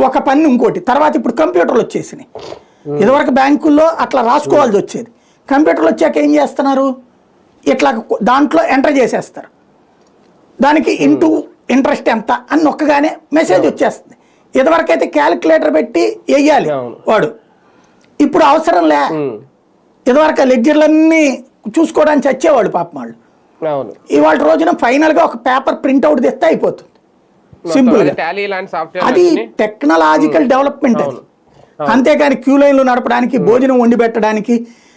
ఒక పని ఇంకోటి. తర్వాత ఇప్పుడు కంప్యూటర్లు వచ్చేసినాయి. ఇదివరకు బ్యాంకుల్లో అట్లా రాసుకోవాల్సి వచ్చేది. కంప్యూటర్లు వచ్చాక ఏం చేస్తున్నారు? ఇట్లా దాంట్లో ఎంటర్ చేసేస్తారు. దానికి ఇంటూ ఇంట్రెస్ట్ ఎంత అని నొక్కగానే మెసేజ్ వచ్చేస్తుంది. ఇదివరకైతే క్యాలిక్యులేటర్ పెట్టి వేయాలి. వాడు. ఇప్పుడు అవసరం లే. ఇదివరకు లెడ్జర్లన్నీ చూసుకోవడానికి చచ్చేవాళ్ళు పాపం వాళ్ళు. ఇవాళ రోజున ఫైనల్గా ఒక పేపర్ ప్రింట్అవుట్ తెస్తే అయిపోతుంది. సాఫ్ట్వేర్ అది టెక్నాలజికల్ డెవలప్మెంట్ అది. అంతేకాని క్యూ లైన్లు నడపడానికి భోజనం వండి పెట్టడానికి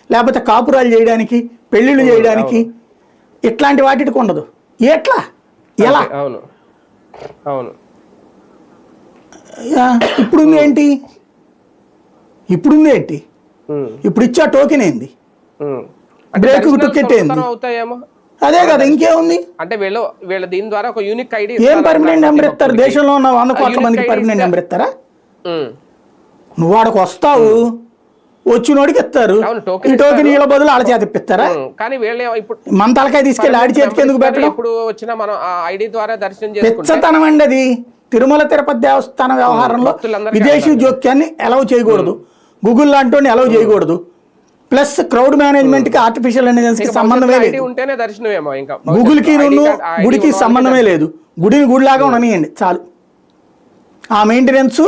లేకపోతే కాపురాలు చేయడానికి పెళ్ళిళ్ళు చేయడానికి ఇట్లాంటి వాటికి ఉండదు. ఎట్లా? ఎలా? అవును. అవును. యా, ఇప్పుడుంది ఏంటి? ఇప్పుడుంది ఏంటి? ఇప్పుడు ఇచ్చా టోకెన్ ఏంది? బ్రేక్ టికెట్ ఏంది? అదే కదా ఇంకేముంది? అంటే వీళ్ళు వీళ్ళ దీని ద్వారా ఒక యూనిక్ ఐడి ఏం పర్మనెంట్ నెంబర్ ఇస్తారు? దేశంలో ఉన్న వంద కోట్ల మందికి పర్మనెంట్ నెంబర్ ఇస్తారా? నువ్వు వాడికి వస్తావు. వచ్చినోడికి ఇస్తారు. ఈ టోకెన్. వీళ్ళ బదులు ఆడ చేత ఇప్పిస్తారా? కానీ వీళ్ళే ఇప్పుడు మన తలకాయ తీసుకెళ్ళి ఆడి చేతికి ఎందుకు పెట్టడం? ఇప్పుడు వచ్చిన మనం ఐడి ద్వారా దర్శనం పిచ్చతనం అండి అది. తిరుమల తిరుపతి దేవస్థాన వ్యవహారంలో విదేశీ జోక్యాన్ని అలౌ చేయకూడదు. గూగుల్ లాంటి అలౌ చేయకూడదు. ప్లస్ క్రౌడ్ మేనేజ్మెంట్కి ఆర్టిఫిషియల్ ఇంటెలిజెన్స్కి సంబంధమే లేదు. ఉంటేనే దర్శనమేమో ఇంకా. గూగుల్కి నువ్వు గుడికి సంబంధమే లేదు. గుడిని గుడిలాగా ఉండనియండి చాలు. ఆ మెయింటెనెన్స్